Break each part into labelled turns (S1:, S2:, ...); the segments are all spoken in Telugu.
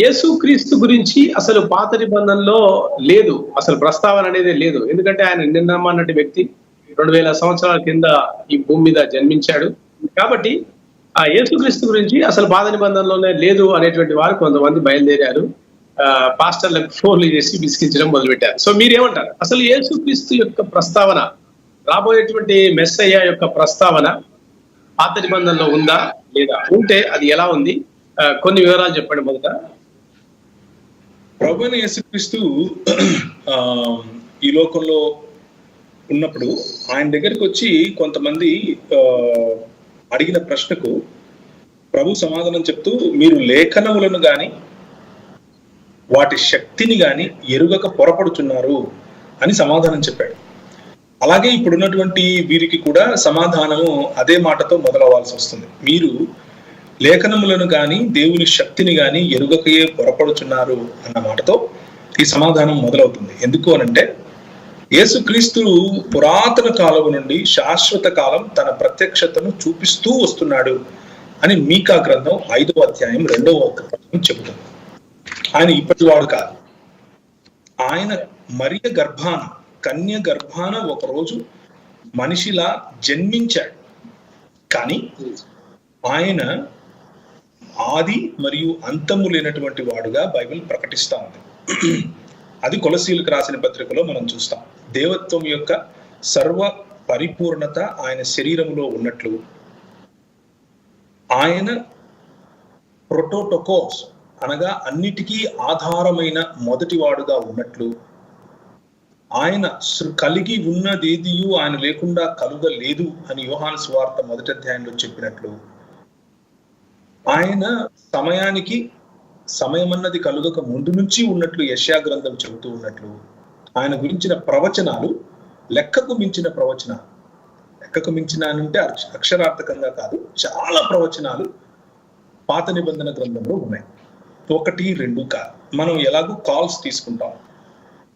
S1: యేసు క్రీస్తు గురించి అసలు పాత నిబంధనలో లేదు. అసలు ప్రస్తావన అనేది లేదు. ఎందుకంటే ఆయన నిన్నమ్మన్నటి వ్యక్తి రెండు వేల సంవత్సరాల కింద ఈ భూమి మీద జన్మించాడు. కాబట్టి ఆ యేసుక్రీస్తు గురించి అసలు పాత నిబంధనలోనే లేదు అనేటువంటి వారు కొంతమంది బయలుదేరారు. ఆ, పాస్టర్లకు ఫోన్లు చేసి విసిగించడం మొదలుపెట్టారు. సో మీరేమంటారు? అసలు యేసుక్రీస్తు యొక్క ప్రస్తావన రాబోయేటువంటి మెస్సయ్య యొక్క ప్రస్తావన పాత నిబంధనలో ఉందా లేదా? ఉంటే అది ఎలా ఉంది? కొన్ని వివరాలు చెప్పండి మొదట.
S2: ప్రభుని యేసుక్రీస్తు ఈ లోకంలో ఉన్నప్పుడు ఆయన దగ్గరికి వచ్చి కొంతమంది అడిగిన ప్రశ్నకు ప్రభు సమాధానం చెప్తూ మీరు లేఖనములను గాని వాటి శక్తిని గాని ఎరుగక పొరపడుచున్నారు అని సమాధానం చెప్పాడు. అలాగే ఇప్పుడున్నటువంటి వీరికి కూడా సమాధానము అదే మాటతో మొదలవ్వాల్సి వస్తుంది. మీరు లేఖనములను గాని దేవుని శక్తిని గాని ఎరుగకయే పొరపడుచున్నారు అన్న మాటతో ఈ సమాధానం మొదలవుతుంది. ఎందుకు అనంటే యేసుక్రీస్తు పురాతన కాలం నుండి శాశ్వత కాలం తన ప్రత్యక్షతను చూపిస్తూ వస్తున్నాడు అని మీకా గ్రంథం ఐదవ అధ్యాయం రెండవ వచనం చెబుతుంది. ఆయన ఇప్పటివాడు కాదు. ఆయన మరియ గర్భాన కన్య గర్భాన ఒకరోజు మనిషిలా జన్మించాడు. కానీ ఆయన ఆది మరియు అంతము లేనటువంటి వాడుగా బైబిల్ ప్రకటిస్తా ఉంది. అది కొలసీలకు రాసిన పత్రికలో మనం చూస్తాం. దేవత్వం యొక్క సర్వ పరిపూర్ణత ఆయన శరీరంలో ఉన్నట్లు. ఆయన ప్రొటోటోకోస్ అనగా అన్నిటికీ ఆధారమైన మొదటివాడుగా ఉన్నట్లు. ఆయన కలిగి ఉన్నదేదియు ఆయన లేకుండా కలుగలేదు అని యోహాను స్వార్థ మొదటి అధ్యాయంలో చెప్పినట్లు. ఆయన సమయానికి సమయం అన్నది కలుగక ముందు నుంచి ఉన్నట్లు యశా గ్రంథం చెబుతూ ఉన్నట్లు ఆయన గురించిన ప్రవచనాలు లెక్కకు మించిన ప్రవచనాలు. లెక్కకు మించిన అంటే అక్షరార్థకంగా కాదు చాలా ప్రవచనాలు పాత నిబంధన గ్రంథంలో ఉన్నాయి. ఒకటి రెండు కాదు మనం ఎలాగో కాల్స్ తీసుకుంటాం.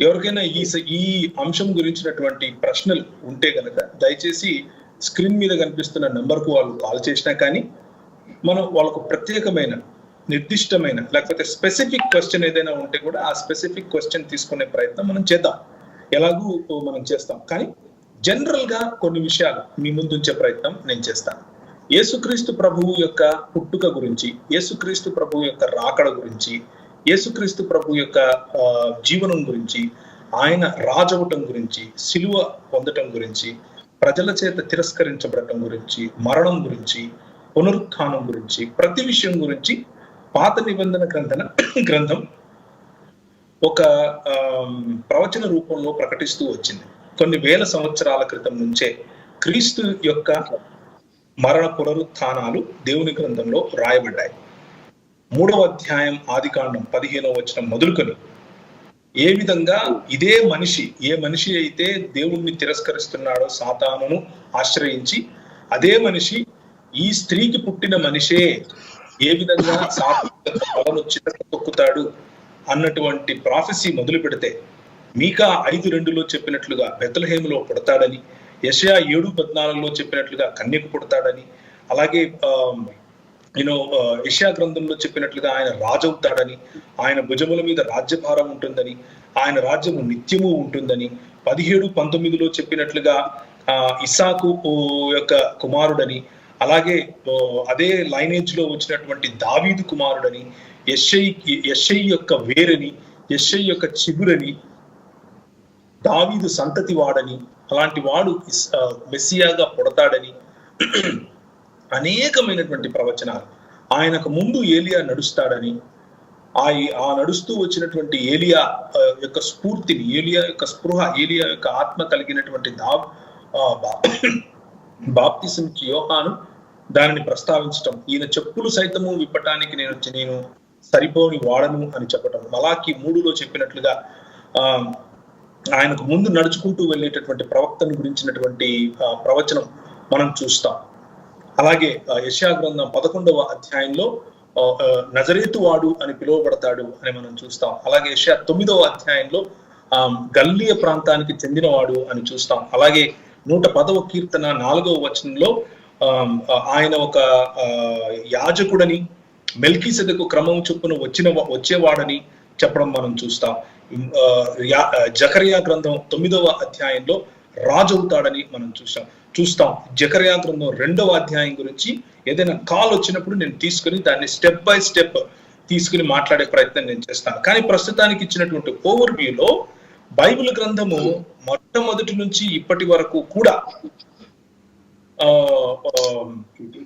S2: ఎవరికైనా ఈ స- ఈ అంశం గురించినటువంటి ప్రశ్నలు ఉంటే కనుక దయచేసి స్క్రీన్ మీద కనిపిస్తున్న నంబర్కు వాళ్ళు కాల్ చేసినా కానీ మనం వాళ్ళకు ప్రత్యేకమైన నిర్దిష్టమైన లేకపోతే స్పెసిఫిక్ క్వశ్చన్ ఏదైనా ఉంటే కూడా ఆ స్పెసిఫిక్ క్వశ్చన్ తీసుకునే ప్రయత్నం మనం చేద్దాం. ఎలాగూ మనం చేస్తాం. కానీ జనరల్గా కొన్ని విషయాలు మీ ముందుంచే ప్రయత్నం నేను చేస్తాను. యేసుక్రీస్తు ప్రభువు యొక్క పుట్టుక గురించి యేసుక్రీస్తు ప్రభువు యొక్క రాకడ గురించి యేసుక్రీస్తు ప్రభు యొక్క జీవనం గురించి ఆయన రాజవటం గురించి సిలువ పొందటం గురించి ప్రజల చేత తిరస్కరించబడటం గురించి మరణం గురించి పునరుత్థానం గురించి ప్రతి విషయం గురించి పాత నిబంధన గ్రంథన గ్రంథం ఒక ప్రవచన రూపంలో ప్రకటిస్తూ వచ్చింది. కొన్ని వేల సంవత్సరాల క్రితం నుంచే క్రీస్తు యొక్క మరణ పునరుత్థానాలు దేవుని గ్రంథంలో రాయబడ్డాయి. మూడవ అధ్యాయం ఆదికాండం పదిహేనవ వచనం మొదలుకొని ఏ విధంగా ఇదే మనిషి ఏ మనిషి అయితే దేవుణ్ణి తిరస్కరిస్తున్నాడో సాతానును ఆశ్రయించి అదే మనిషి ఈ స్త్రీకి పుట్టిన మనిషే ఏ విధంగా సాతాను చితక తొక్కుతాడు అన్నటువంటి ప్రాఫెసీ మొదలు పెడితే మీకా ఐదు రెండులో చెప్పినట్లుగా బెతలహేములో పుడతాడని యషయా ఏడు పద్నాలుగులో చెప్పినట్లుగా కన్యకు పుడతాడని అలాగే యూనో యషయా గ్రంథంలో చెప్పినట్లుగా ఆయన రాజవుతాడని ఆయన భుజముల మీద రాజ్యభారం ఉంటుందని ఆయన రాజ్యము నిత్యము ఉంటుందని పదిహేడు పంతొమ్మిదిలో చెప్పినట్లుగా ఆ ఇసాకు యొక్క కుమారుడని అలాగే అదే లైనేజ్లో వచ్చినటువంటి దావీదు కుమారుడని యశ్ఐ యశ్ఐ యొక్క వేరని యశ్ఐ యొక్క చిగురని దావీదు సంతతి వాడని అలాంటి వాడు మెస్సియాగా పుడతాడని అనేకమైనటువంటి ప్రవచనాలు. ఆయనకు ముందు ఏలియా నడుస్తాడని ఆ ఆ నడుస్తూ వచ్చినటువంటి ఏలియా యొక్క స్ఫూర్తిని ఏలియా యొక్క స్పృహ ఏలియా యొక్క ఆత్మ కలిగినటువంటి దా బాప్తిసంకి యోహాను దానిని ప్రస్తావించటం. ఈయన చెప్పులు సైతము విప్పటానికి నేను నేను సరిపోని వాడను అని చెప్పటం. మలాకి మూడులో చెప్పినట్లుగా ఆ ఆయనకు ముందు నడుచుకుంటూ వెళ్ళేటటువంటి ప్రవక్తను గురించినటువంటి ప్రవచనం మనం చూస్తాం. అలాగే యశా గ్రంథం పదకొండవ అధ్యాయంలో నజరేతు వాడు అని పిలువబడతాడు అని మనం చూస్తాం. అలాగే యశా తొమ్మిదవ అధ్యాయంలో ఆ గల్లీయ ప్రాంతానికి చెందినవాడు అని చూస్తాం. అలాగే నూట పదవ కీర్తన నాలుగవ వచనంలో ఆయన ఒక ఆ, యాజకుడని మెల్కీ సెదకు క్రమం చొప్పున వచ్చిన వచ్చేవాడని చెప్పడం మనం చూస్తాం. ఆ, జకరియా గ్రంథం తొమ్మిదవ అధ్యాయంలో రాజు అవుతాడని మనం చూస్తాం. చూస్తాం జకరియా గ్రంథం రెండవ అధ్యాయం గురించి ఏదైనా కాల్ వచ్చినప్పుడు నేను తీసుకుని దాన్ని స్టెప్ బై స్టెప్ తీసుకుని మాట్లాడే ప్రయత్నం నేను చేస్తాను. కానీ ప్రస్తుతానికి ఇచ్చినటువంటి ఓవర్ వ్యూలో బైబిల్ గ్రంథము మొట్టమొదటి నుంచి ఇప్పటి వరకు కూడా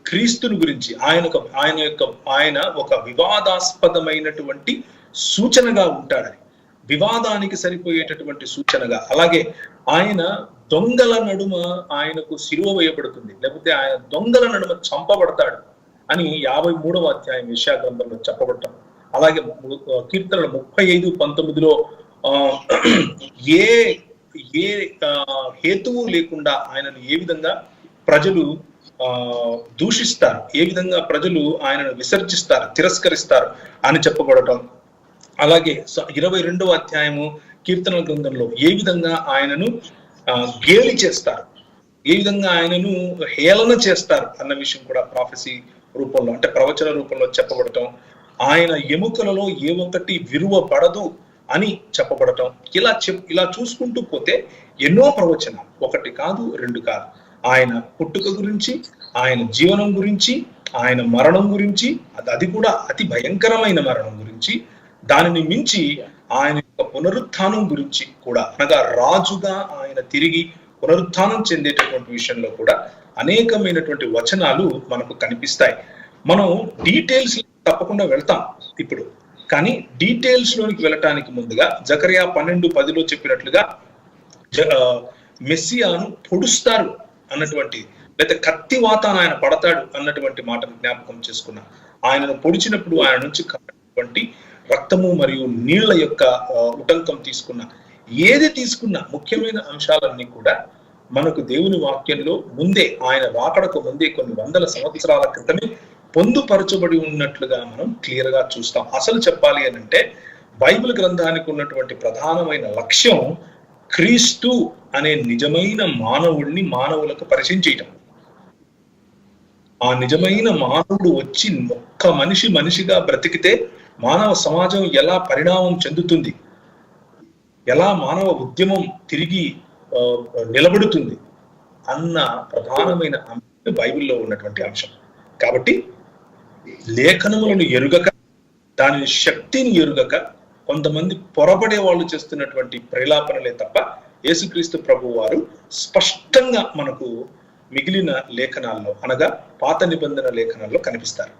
S2: క్రీస్తుని గురించి ఆయన ఒక- ఆయన యొక్క ఆయన ఒక వివాదాస్పదమైనటువంటి సూచనగా ఉంటాడని వివాదానికి సరిపోయేటటువంటి సూచనగా. అలాగే ఆయన దొంగల నడుమ ఆయనకు సిలువ వేయబడుతుంది. లేకపోతే ఆయన దొంగల నడుమ చంపబడతాడు అని యాభై మూడవ అధ్యాయం విషయా గ్రంథంలో చెప్పబడటం అలాగే కీర్తనలు ముప్పై ఐదు పంతొమ్మిదిలో ఆ, ఏ ఏ హేతువు లేకుండా ఆయనను ఏ విధంగా ప్రజలు ఆ దూషిస్తారు ఏ విధంగా ప్రజలు ఆయనను విసర్జిస్తారు తిరస్కరిస్తారు అని చెప్పబడటం. అలాగే ఇరవై రెండవ అధ్యాయము కీర్తనల గ్రంథంలో ఏ విధంగా ఆయనను గేలి చేస్తారు ఏ విధంగా ఆయనను హేళన చేస్తారు అన్న విషయం కూడా ప్రాఫెసీ రూపంలో అంటే ప్రవచన రూపంలో చెప్పబడటం. ఆయన ఎముకలలో ఏ ఒక్కటి విరువబడదు. అని చెప్పబడటం. ఇలా చెప్ ఇలా చూసుకుంటూ పోతే ఎన్నో ప్రవచనాలు. ఒకటి కాదు రెండు కాదు. ఆయన పుట్టుక గురించి ఆయన జీవనం గురించి ఆయన మరణం గురించి అది అది కూడా అతి భయంకరమైన మరణం గురించి దానిని మించి ఆయన యొక్క పునరుత్థానం గురించి కూడా అనగా రాజుగా ఆయన తిరిగి పునరుత్థానం చెందేటటువంటి విషయంలో కూడా అనేకమైనటువంటి వచనాలు మనకు కనిపిస్తాయి. మనం డీటెయిల్స్ తప్పకుండా వెళ్తాం. ఇప్పుడు కానీ డీటెయిల్స్ లోనికి వెళ్ళటానికి ముందుగా జకరియా పన్నెండు పదిలో చెప్పినట్లుగా జ- మెస్సియాను పొడుస్తారు అన్నటువంటి లేదా కత్తి వాతాన ఆయన పడతాడు అన్నటువంటి మాటను జ్ఞాపకం చేసుకున్నా ఆయనను పొడిచినప్పుడు ఆయన నుంచి కానటువంటి రక్తము మరియు నీళ్ళ యొక్క ఉటంకం తీసుకున్న ఏది తీసుకున్న ముఖ్యమైన అంశాలన్నీ కూడా మనకు దేవుని వాక్యంలో ముందే ఆయన రాకడకు ముందే కొన్ని వందల సంవత్సరాల క్రితమే పొందుపరచబడి ఉన్నట్లుగా మనం క్లియర్గా చూస్తాం. అసలు చెప్పాలి అని అంటే బైబిల్ గ్రంథానికి ఉన్నటువంటి ప్రధానమైన లక్ష్యం క్రీస్తు అనే నిజమైన మానవుడిని మానవులకు పరిచయం చేయటం. ఆ నిజమైన మానవుడు వచ్చి ఒక్క మనిషి మనిషిగా బ్రతికితే మానవ సమాజం ఎలా పరిణామం చెందుతుంది? ఎలా మానవ ఉద్యమం తిరిగి నిలబడుతుంది? అన్న ప్రధానమైన అంశం బైబిల్లో ఉన్నటువంటి అంశం. కాబట్టి లేఖనములను ఎరుగక దాని శక్తిని ఎరుగక కొంతమంది పొరబడే వాళ్ళు చేస్తున్నటువంటి ప్రేలాపనలే తప్ప యేసుక్రీస్తు ప్రభు వారు స్పష్టంగా మనకు మిగిలిన లేఖనాల్లో అనగా పాత నిబంధన లేఖనాల్లో కనిపిస్తారు.